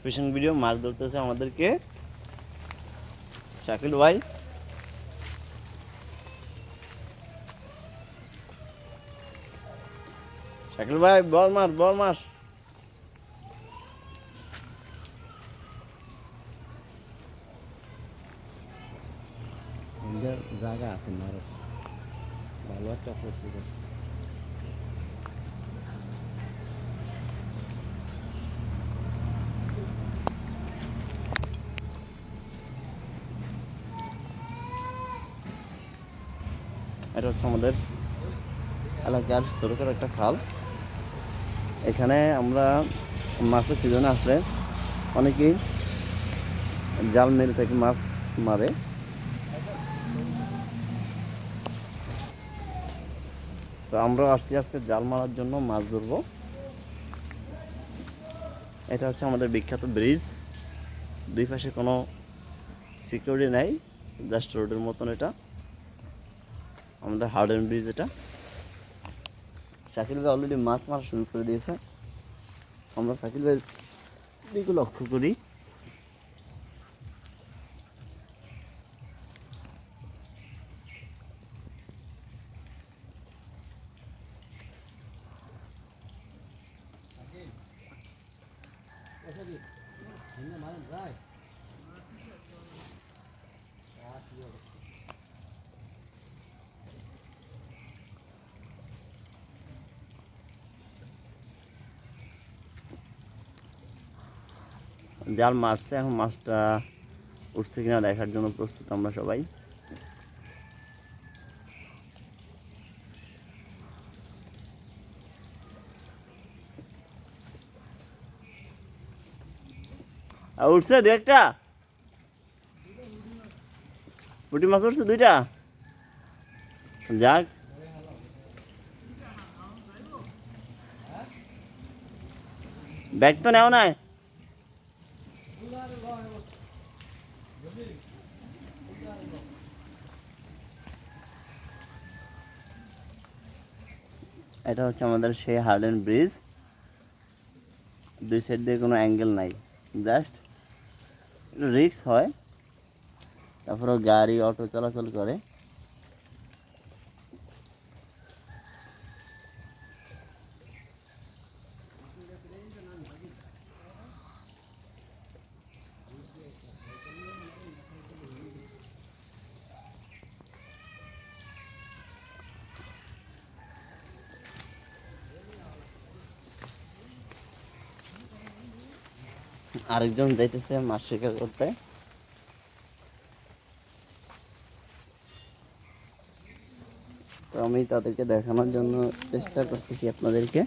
Fishing video মাছ ধরতেছে আমাদেরকে। শাকিল ভাই। শাকিল ভাই, বল মাছ বল মাছ। আমাদের জায়গা আছে মারো ভালো একটা পরিস্থিতি আছে। এটা হচ্ছে আমাদের এলাকার ছোটোখাটো একটা খাল। এখানে আমরা মাছের সিজনে আসলে অনেকেই জাল মেরে থেকে, মাছ মারে। তো আমরা আসছি আজকে জাল মারার জন্য মাছ ধরবো। এটা হচ্ছে আমাদের বিখ্যাত ব্রিজ। দুই পাশে কোনো সিকিউরিটি নাই জাস্ট রোডের মতন এটা। আমাদের হার্ডেন ব্রিজ এটা। শাকিল ভাই অলরেডি মাছ মারা শুরু করে দিয়েছে। আমরা শাকিল ভাইয়ের দিকে লক্ষ্য করি। জাল মারছে, এখন মাছটা উঠছে কিনা দেখার জন্য প্রস্তুত আমরা সবাই। উঠছে দু একটা। পুটি মাছ উঠছে দুইটা। যাক। ব্যাগ তো নেও নাই। এটা হচ্ছে আমাদের সেই হার্ডেন ব্রিজ দুই সাইড দিয়ে কোনো অ্যাঙ্গেল নাই। জাস্ট একটু রিক্স হয়। তারপরে গাড়ি অটো চলাচল করে। আরেকজন যাইতেছে মাছ শিকার করতে। তো আমি তাদেরকে দেখানোর জন্য চেষ্টা করতেছি আপনাদেরকে।